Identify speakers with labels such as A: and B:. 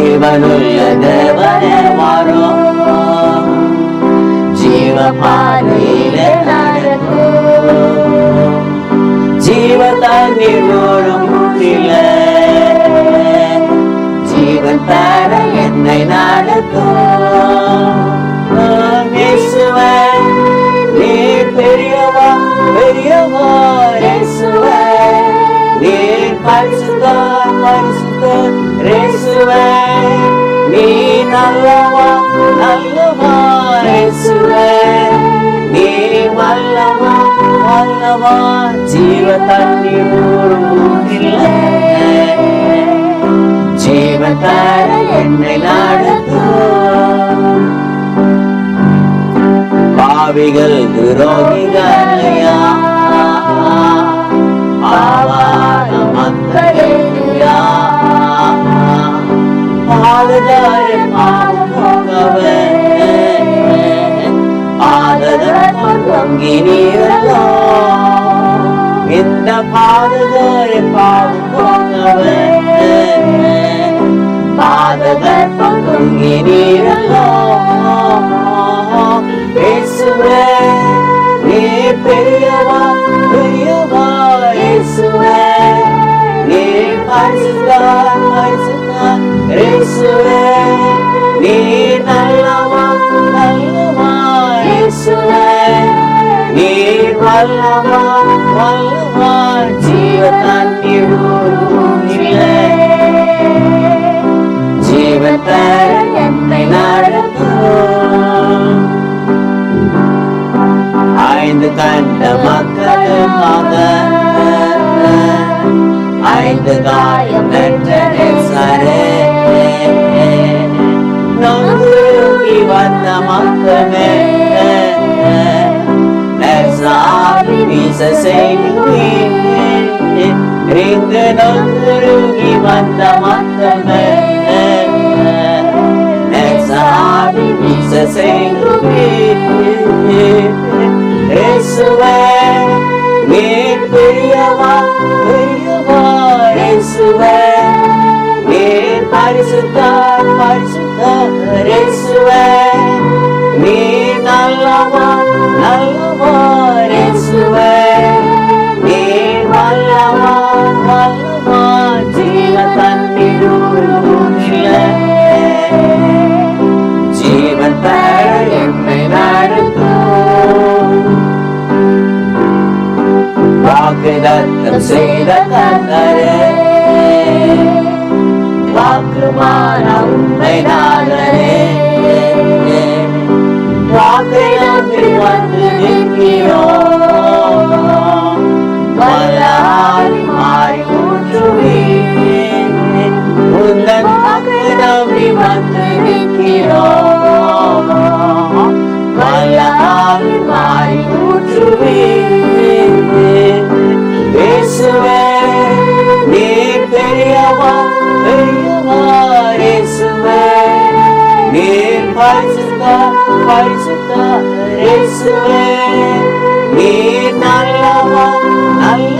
A: ஜீவனுள்ள தேவனே வரும் ஜீவ பாதையிலே நடக்கும் ஜீவ தண்ணீர் ஓடும் ஜீவன் தர என்னை நடத்தும் பரிசுத்த பரிசுத்த இயேசுவே நீ நல்லவா நல்லவா இயேசுவே நீ வல்லவா வல்லவா ஜீவ தண்ணீர் ஊரும் ஜீவ தர என்னை நடத்தும் பாவிகள் துரோகிகளையா இந்த பாதுகாய பாவம் போகவே பாதகர் பொங்கி நீரலோ இயேசுவே நீ பெரியவா பெரியவா இயேசுவே நீ பரிசுதான் பரிசுதான் நீ நல்லவா நல்லவா நீ வல்லவா வல்லவா? ஜீவ தண்ணீர் ஊற்றிலே தர என்னை நடத்தும் ஐந்து கண்ட ஐந்து காயம் பெற்ற சரே வந்த மக்களே. நேசாமி வீச வந்த மக்களே. நேசாமி பெரியவா பெரியவா. பரிசுத்த இயேசுவே நீ நல்லவா நல்லவா இயேசுவே நீ வல்லவா வல்லவா ஜீவ தண்ணீர் ஊற்றிலே ஜீவன் தர என்னை நடத்தும் வாக்குதத்தம் செய்த கண்ணரே வாக்குமார் பரிசுத்த பரிசுத்த இயேசுவே. நீ நல்லவா நல்ல